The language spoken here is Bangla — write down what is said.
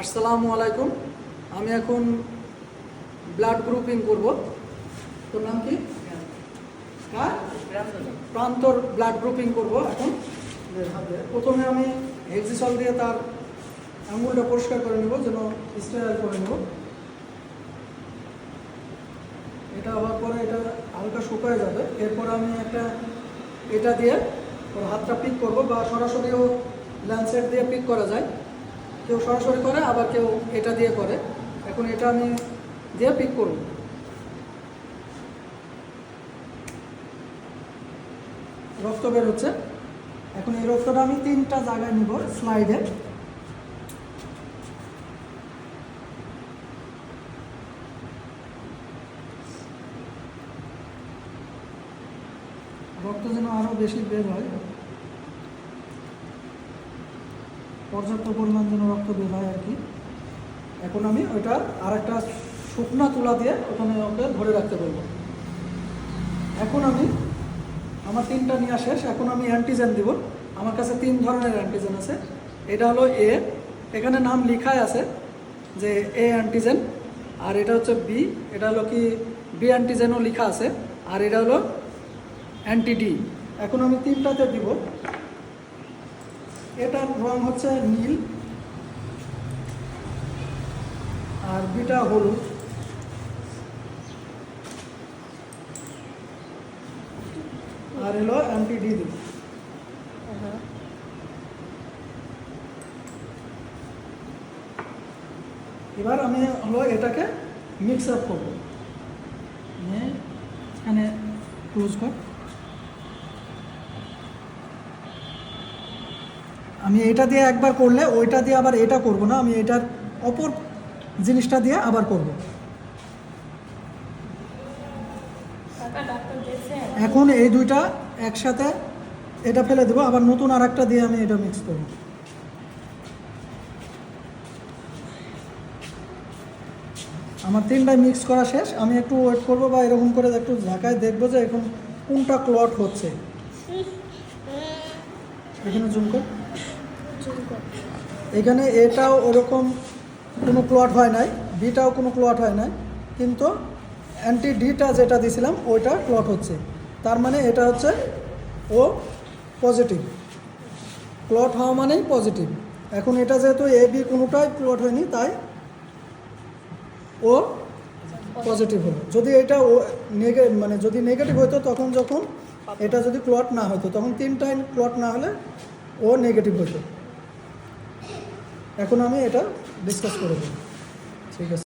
আসসালামু আলাইকুম। আমি এখন ব্লাড গ্রুপিং করব। তোর নাম কি? হ্যাঁ? প্রান্তর ব্লাড গ্রুপিং করব এখন। প্রথমে আমি হেক্সিসল দিয়ে তার আঙুলটা পরিষ্কার করে নেব, যেন স্টেরাইল করে নেব। এটা হওয়ার পরে এটা হালকা শুকায় যাবে। এরপর আমি একটা এটা দিয়ে ওর হাতটা পিক করব বা সরাসরিও ল্যান্সেট দিয়ে পিক করা যায়। কেউ সরাসরি করে, আবার কেউ এটা দিয়ে করে। এখন এটা আমি দিয়ে পিক করব। রক্ত বের হচ্ছে এখন এই রক্তটা আমি তিনটা জায়গায় নিব স্লাইডে রক্ত যেন আরও বেশি বের হয় পর্যাপ্ত পরিমাণ যেন রক্ত বের হয় আর কি। এখন আমি ওইটা আর একটা শুকনা তুলা দিয়ে ওখানে ওকে ধরে রাখতে বলব। এখন আমি আমার তিনটা নেওয়া শেষ এখন আমি অ্যান্টিজেন দিব। আমার কাছে তিন ধরনের অ্যান্টিজেন আছে। এটা হলো এ এখানে নাম লেখাই আছে যে এ অ্যান্টিজেন আর এটা হচ্ছে বি এটা হলো কি বি অ্যান্টিজেনও লেখা আছে, আর এটা হলো অ্যান্টি ডি এখন আমি তিনটাতে দিব। এটার রং হচ্ছে নীল আর বিটা হলুদ। আর হলো অ্যান্টি ডি দিব এবার আমি হলো এটাকে মিক্স আপ করব। এখানে ক্লোজ কর। আমি এটা দিয়ে একবার করলে ওইটা দিয়ে আবার এটা করব না আমি এটার অপর জিনিসটা দিয়ে আবার করব। এখন এই দুইটা একসাথে এটা ফেলে দেবো আবার নতুন আর একটা দিয়ে আমি এটা মিক্স করব। আমার তিনটাই মিক্স করা শেষ আমি একটু ওয়েট করব বা এরকম করে একটু ঝাঁকায় দেখব যে এখন কোনটা ক্লট হচ্ছে। এখানে জুম কর। এখানে এটাও ওরকম কোনো ক্লট হয় নাই বিটাও কোনো ক্লট হয় নাই, কিন্তু অ্যান্টি ডিটা যেটা দিয়েছিলাম ওইটা ক্লট হচ্ছে। তার মানে এটা হচ্ছে ও পজিটিভ ক্লট হওয়া মানেই পজিটিভ এখন এটা যেহেতু এ বি কোনোটাই ক্লট হয়নি, তাই ও পজিটিভ হলো। যদি এটা ও নেগে মানে যদি নেগেটিভ হতো, তখন যখন এটা যদি ক্লট না হতো, তখন তিনটাই ক্লট না হলে ও নেগেটিভ হতো। এখন আমি এটা ডিসকাস করে দেবো ঠিক আছে।